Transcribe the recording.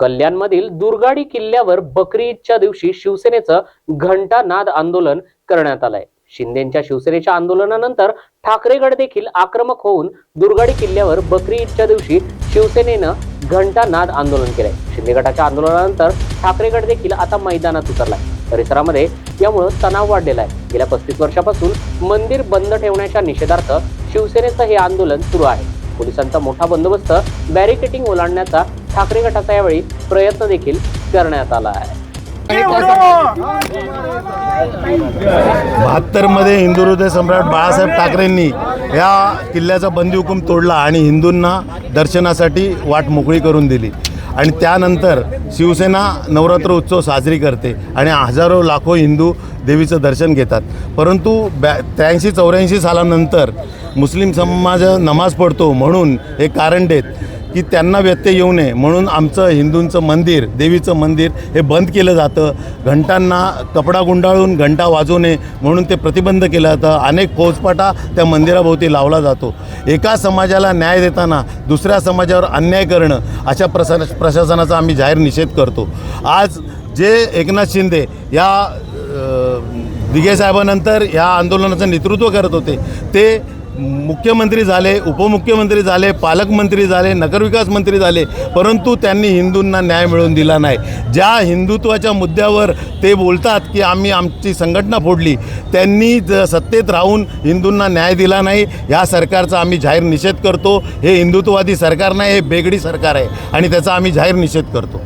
कल्याणमधील दुर्गाडी किल्ल्यावर बकरी ईदच्या दिवशी शिवसेनेचं घंटा नाद आंदोलन करण्यात आलंय. शिंदेच्या शिवसेनेच्या आंदोलनानंतर ठाकरेगड देखील आक्रमक होऊन दुर्गाडी किल्ल्यावर बकरी ईदच्या दिवशी शिवसेनेनं घंटा नाद आंदोलन केलंय. शिंदे गटाच्या आंदोलनानंतर ठाकरेगड देखील आता मैदानात उतरलाय. परिसरामध्ये यामुळं तणाव वाढलेला आहे. गेल्या पस्तीस वर्षापासून मंदिर बंद ठेवण्याच्या निषेधार्थ शिवसेनेचं हे आंदोलन सुरू आहे. पोलिसांचा मोठा बंदोबस्त बॅरिकेटिंग ओलांडण्याचा ठाकरे गटाचा यावेळी प्रयत्न देखील करण्यात आला आहे. बहात्तरमध्ये हिंदू हृदय सम्राट बाळासाहेब ठाकरेंनी या किल्ल्याचा बंदी हुकूम तोडला आणि हिंदूंना दर्शनासाठी वाट मोकळी करून दिली. आणि त्यानंतर शिवसेना नवरात्र उत्सव साजरी करते आणि हजारो लाखो हिंदू देवीचं दर्शन घेतात. परंतु बॅ त्र्याऐंशी चौऱ्याऐंशी सालानंतर मुस्लिम समाज नमाज पडतो म्हणून हे कारण देत की त्यांना व्यत्यय येऊ नये. म्हणून आमचं हिंदूंचं मंदिर देवीचं मंदिर हे बंद केलं जातं. घंटांना कपडा गुंडाळून घंटा वाजू नये म्हणून ते प्रतिबंध केलं जातं. अनेक फौजपाटा त्या मंदिराभोवती लावला जातो. एका समाजाला न्याय देताना दुसऱ्या समाजावर अन्याय करणं अशा प्रसा प्रशासनाचा आम्ही जाहीर निषेध करतो. आज जे एकनाथ शिंदे या दिघे साहेबानंतर या आंदोलनाचं नेतृत्व करत होते ते मुख्यमंत्री झाले उपमुख्यमंत्री झाले पालकमंत्री झाले नगरविकास मंत्री झाले परंतु त्यांनी हिंदूंना न्याय मिळवून दिला नाही. ज्या हिंदुत्वाच्या मुद्द्यावर ते बोलतात की आम्ही आमची संघटना फोडली त्यांनी ज सत्तेत राहून हिंदूंना न्याय दिला नाही या सरकारचा आम्ही जाहीर निषेध करतो. हे हिंदुत्ववादी सरकार नाही हे बेगडी सरकार आहे आणि त्याचा आम्ही जाहीर निषेध करतो.